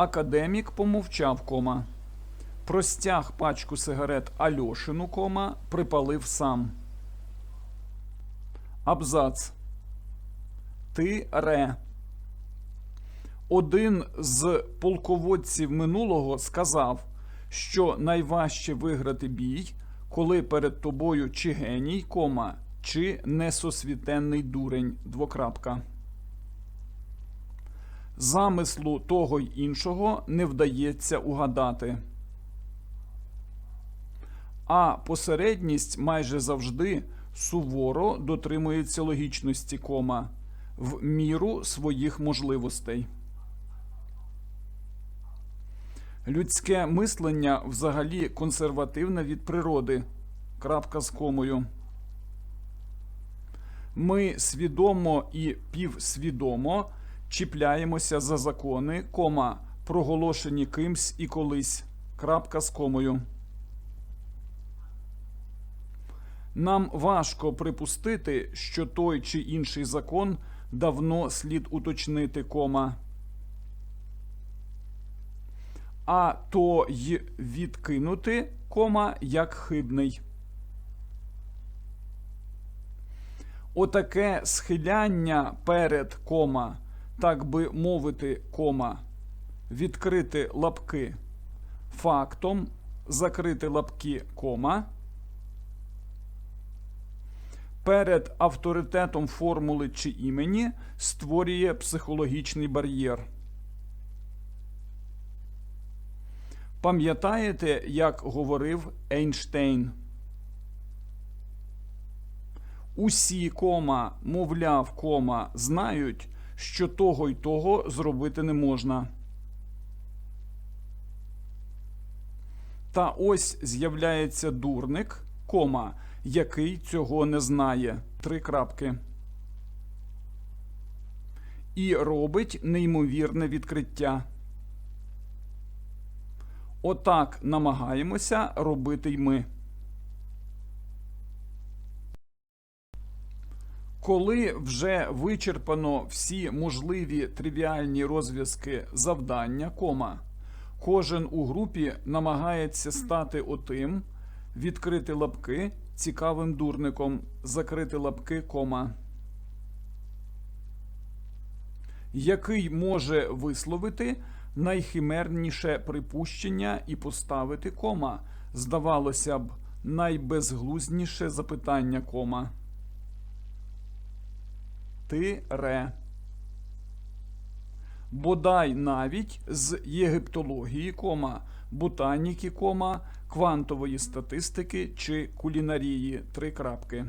Академік помовчав, кома. Простяг пачку сигарет Альошину, кома, припалив сам. Абзац. Ти ре. Один з полководців минулого сказав, що найважче виграти бій, коли перед тобою чи геній, кома, чи несосвітенний дурень. Двокрапка. Замислу того й іншого не вдається угадати. А посередність майже завжди суворо дотримується логічності кома в міру своїх можливостей. Людське мислення взагалі консервативне від природи. Крапка з комою. Ми свідомо і півсвідомо чіпляємося за закони, кома, проголошені кимсь і колись. Крапка з комою. Нам важко припустити, що той чи інший закон давно слід уточнити, кома. А то й відкинути, кома, як хибний. Отаке схиляння перед кома, так би мовити, кома, відкрити лапки фактом, закрити лапки кома. Перед авторитетом формули чи імені створює психологічний бар'єр. Пам'ятаєте, як говорив Ейнштейн? Усі кома, мовляв, кома, знають, що того й того зробити не можна. Та ось з'являється дурник, кома, який цього не знає. Три крапки. І робить неймовірне відкриття. Отак намагаємося робити й ми. Коли вже вичерпано всі можливі тривіальні розв'язки завдання, кома, кожен у групі намагається стати отим, відкрити лапки цікавим дурником, закрити лапки кома, який може висловити найхимерніше припущення і поставити кома, здавалося б, найбезглузніше запитання кома. Ти ре. Бодай навіть з єгиптології, кома, ботаніки, кома, квантової статистики чи кулінарії. Три крапки.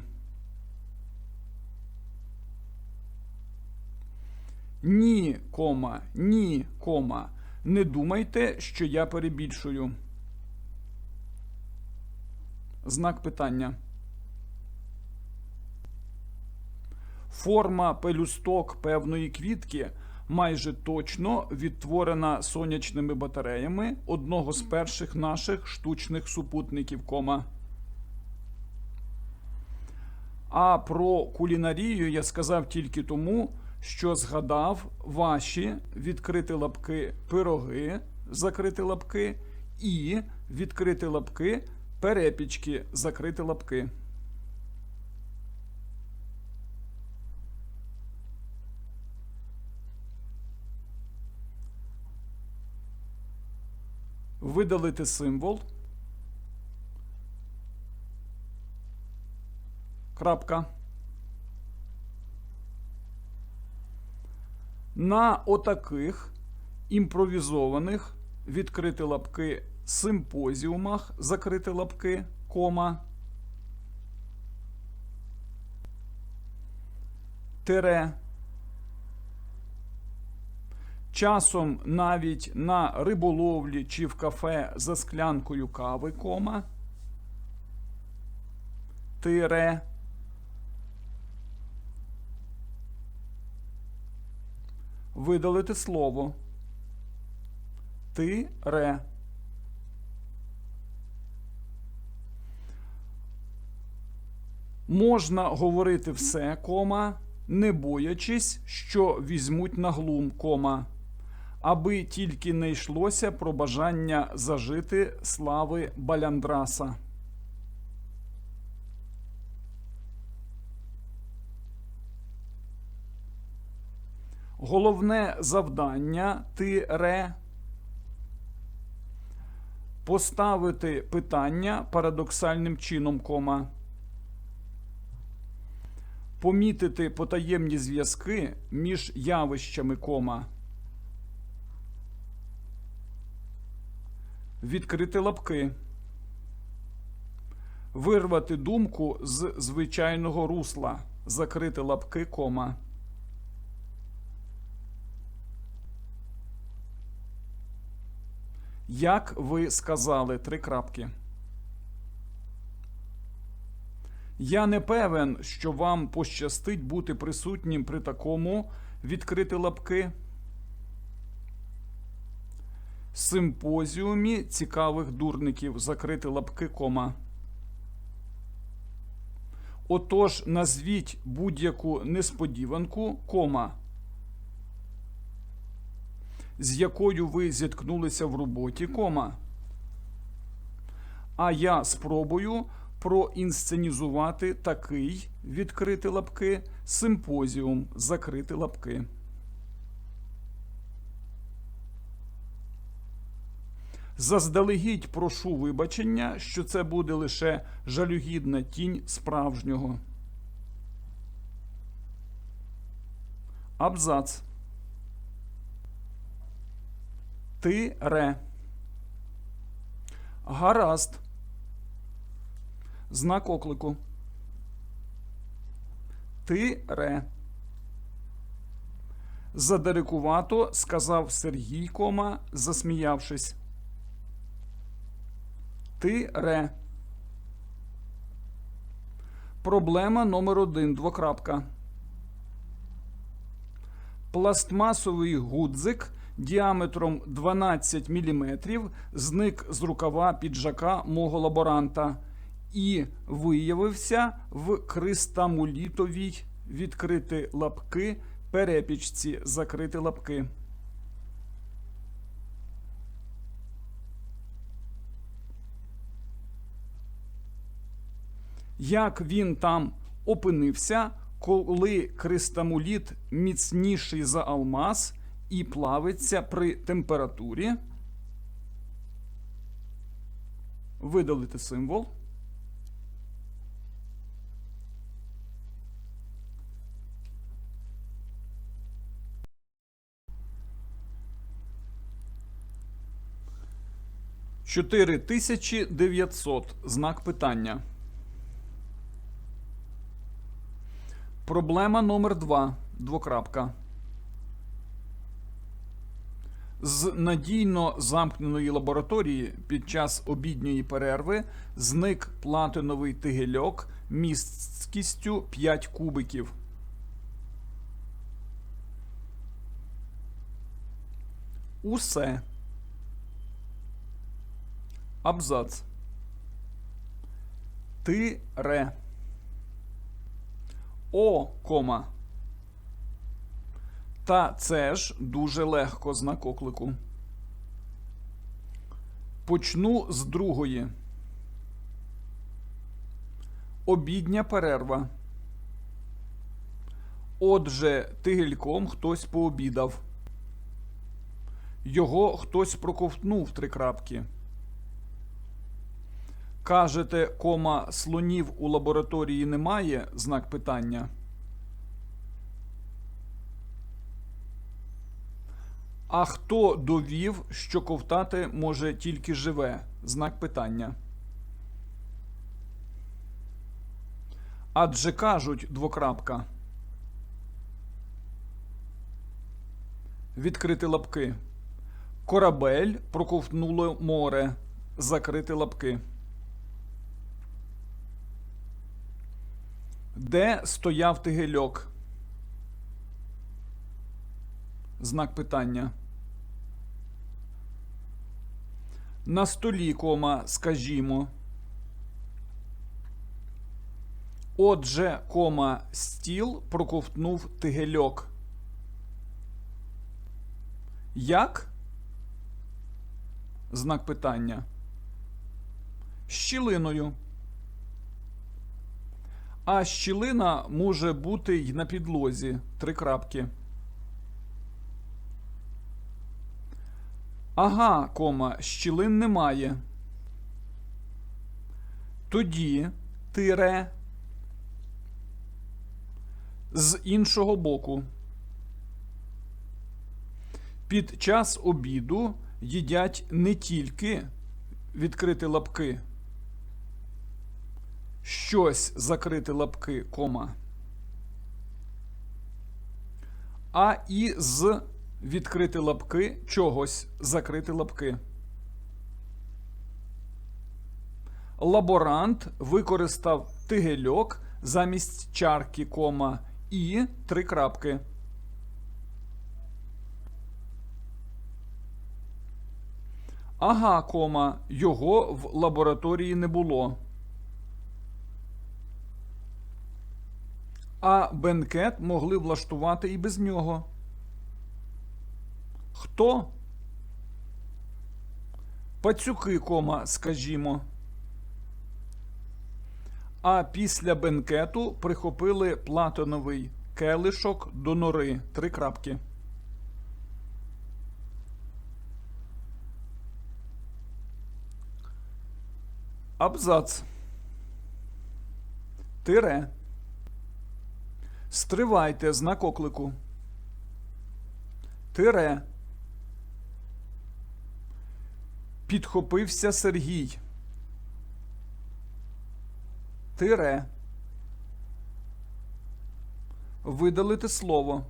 Ні, кома, ні, кома. Не думайте, що я перебільшую. Знак питання. Форма пелюсток певної квітки майже точно відтворена сонячними батареями одного з перших наших штучних супутників кома. А про кулінарію я сказав тільки тому, що згадав ваші відкрити лапки пироги, закрити лапки, і відкрити лапки перепічки, закрити лапки. Видалити символ. Крапка. На отаких імпровізованих відкрити лапки симпозіумах, закрити лапки, кома, тире. Часом навіть на риболовлі чи в кафе за склянкою кави, кома, тире. Видалити слово. Ти ре. Можна говорити все, кома, не боячись, що візьмуть на глум, кома. Аби тільки не йшлося про бажання зажити слави Баляндраса. Головне завдання тире поставити питання парадоксальним чином, кома. Помітити потаємні зв'язки між явищами, кома. Відкрити лапки. Вирвати думку з звичайного русла. Закрити лапки, кома. Як ви сказали три крапки. Я не певен, що вам пощастить бути присутнім при такому відкрити лапки. Симпозіумі цікавих дурників закрити лапки кома. Отож, назвіть будь-яку несподіванку кома з якою ви зіткнулися в роботі, кома. А я спробую проінсценізувати такий відкрити лапки, симпозіум закрити лапки. Заздалегідь прошу вибачення, що це буде лише жалюгідна тінь справжнього. Абзац. Тире. Гаразд. Знак оклику. Тире. Задирикувато сказав Сергій Кома, засміявшись. Тире. Проблема номер один. Двокрапка. Пластмасовий гудзик діаметром 12 мм зник з рукава піджака мого лаборанта і виявився в кристамулітовій відкрити лапки перепічці закрити лапки. Як він там опинився, коли кристамуліт міцніший за алмаз і плавиться при температурі. Видалити символ. Чотири тисячі дев'ятсот. Знак питання. Проблема номер два. Двокрапка. З надійно замкненої лабораторії під час обідньої перерви зник платиновий тигельок місткістю 5 кубиків. Усе. Абзац. Тире. О, кома. Та це ж дуже легко знак оклику. Почну з другої. Обідня перерва. Отже, тигельком хтось пообідав. Його хтось проковтнув три крапки. Кажете, кома слонів у лабораторії немає? Знак питання. А хто довів, що ковтати може тільки живе? Знак питання. Адже кажуть двокрапка. Відкрити лапки. Корабель проковтнуло море. Закрити лапки. Де стояв тигельок? Знак питання. На столі, кома, скажімо. Отже, кома, стіл проковтнув тигельок. Як? Знак питання. Щілиною. А щілина може бути й на підлозі. Три крапки. Ага, кома, щілин немає. Тоді тире з іншого боку. Під час обіду їдять не тільки відкрити лапки, щось закрити лапки, кома, а і з відкрити лапки чогось закрити лапки. Лаборант використав тигельок замість чарки, кома і три крапки. Ага, кома, його в лабораторії не було. А бенкет могли влаштувати і без нього. Хто? Пацюки, кома, скажімо. А після бенкету прихопили платиновий келишок до нори. Три крапки. Абзац. Тире. Стривайте знак оклику. Тире. Підхопився Сергій. Тире. Видалити слово.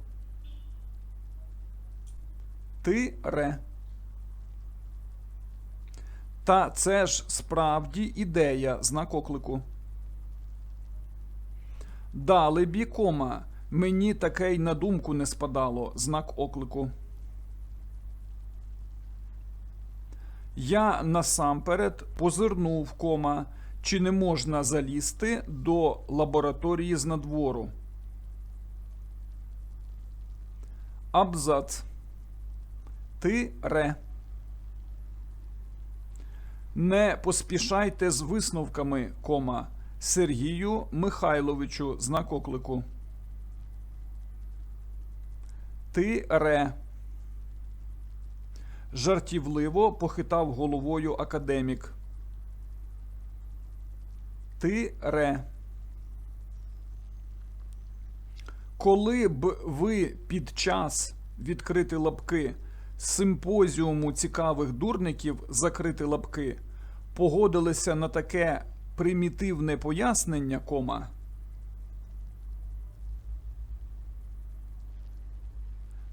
Тире. Та це ж справді ідея знак оклику. Далебі, кома. Мені таке й на думку не спадало знак оклику. Я насамперед позирнув кома, чи не можна залізти до лабораторії з надвору. Абзац. Тире. Не поспішайте з висновками, кома. Сергію Михайловичу знак оклику. Тире. Жартівливо похитав головою академік. Тире. Коли б ви під час відкрити лапки симпозіуму цікавих дурників закрити лапки погодилися на таке примітивне пояснення, кома.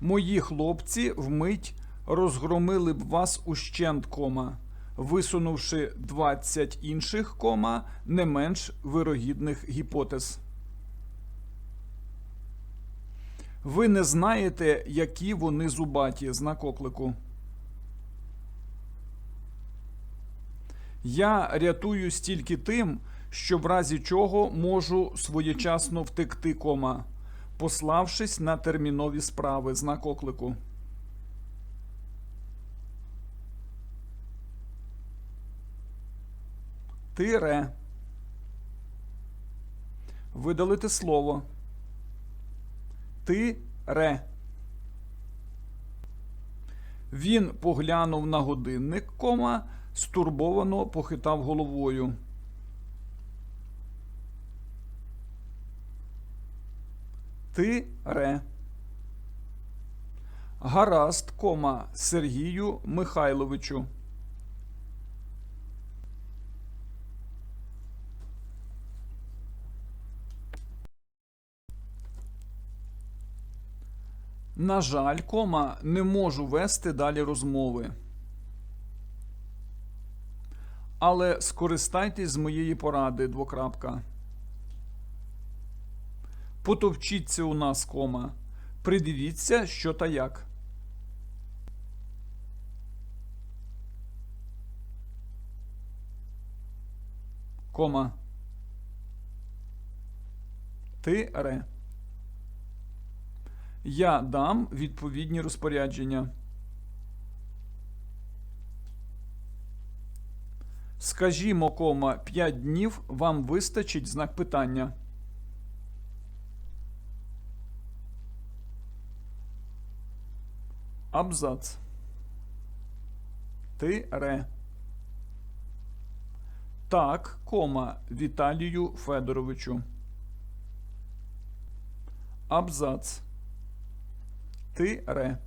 Мої хлопці вмить розгромили б вас ущент, кома, висунувши 20 інших кома не менш вирогідних гіпотез. Ви не знаєте, які вони зубаті, знак оклику. Я рятуюсь тільки тим, що в разі чого можу своєчасно втекти, кома, пославшись на термінові справи, знак оклику. Тире. Видалити слово. Тире. Він поглянув на годинник, кома, стурбовано похитав головою. Тире. Гаразд, кома, Сергію Михайловичу. На жаль, кома, не можу вести далі розмови. Але скористайтесь з моєї поради, двокрапка. Потовчіться у нас, кома. Придивіться, що та як. Кома. Тире. Я дам відповідні розпорядження. Скажімо, кома, 5 днів вам вистачить знак питання. Абзац. Тире. Так, кома, Віталію Федоровичу. Абзац. Тире.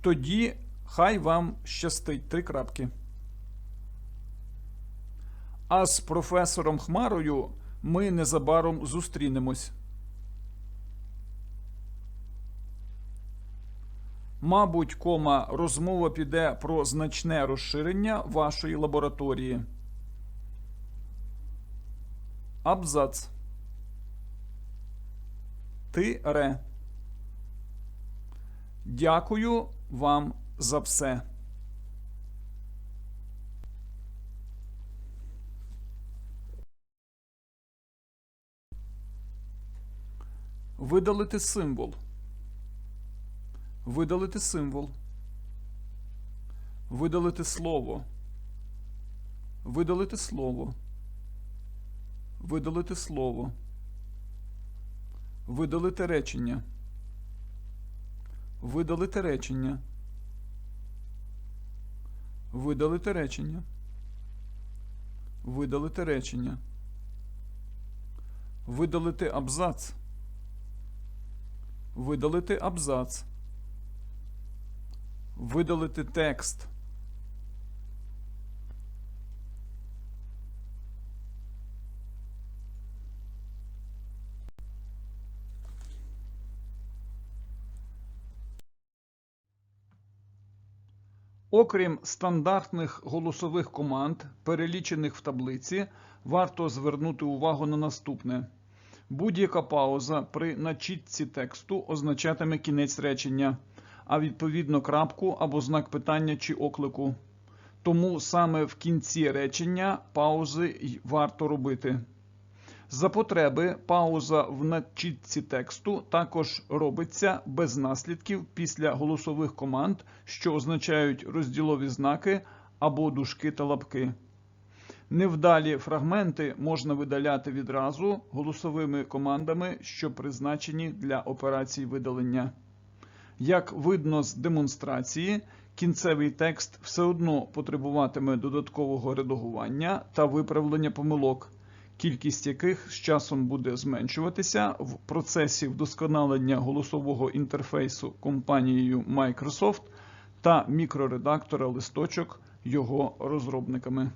Тоді хай вам щастить три крапки. А з професором Хмарою ми незабаром зустрінемось. Мабуть, кома, розмова піде про значне розширення вашої лабораторії. Абзац. Тире. Дякую вам за все. Видалити символ. Видалити символ. Видалити слово. Видалити слово. Видалити слово. Видалити речення. Видалити речення. Видалити речення. Видалити речення. Видалити абзац. Видалити абзац. Видалити текст. Окрім стандартних голосових команд, перелічених в таблиці, варто звернути увагу на наступне. Будь-яка пауза при начітці тексту означатиме кінець речення, а відповідно крапку або знак питання чи оклику. Тому саме в кінці речення паузи й варто робити. За потреби пауза в начітці тексту також робиться без наслідків після голосових команд, що означають розділові знаки або дужки та лапки. Невдалі фрагменти можна видаляти відразу голосовими командами, що призначені для операцій видалення. Як видно з демонстрації, кінцевий текст все одно потребуватиме додаткового редагування та виправлення помилок, кількість яких з часом буде зменшуватися в процесі вдосконалення голосового інтерфейсу компанією Microsoft та мікроредактора листочок його розробниками.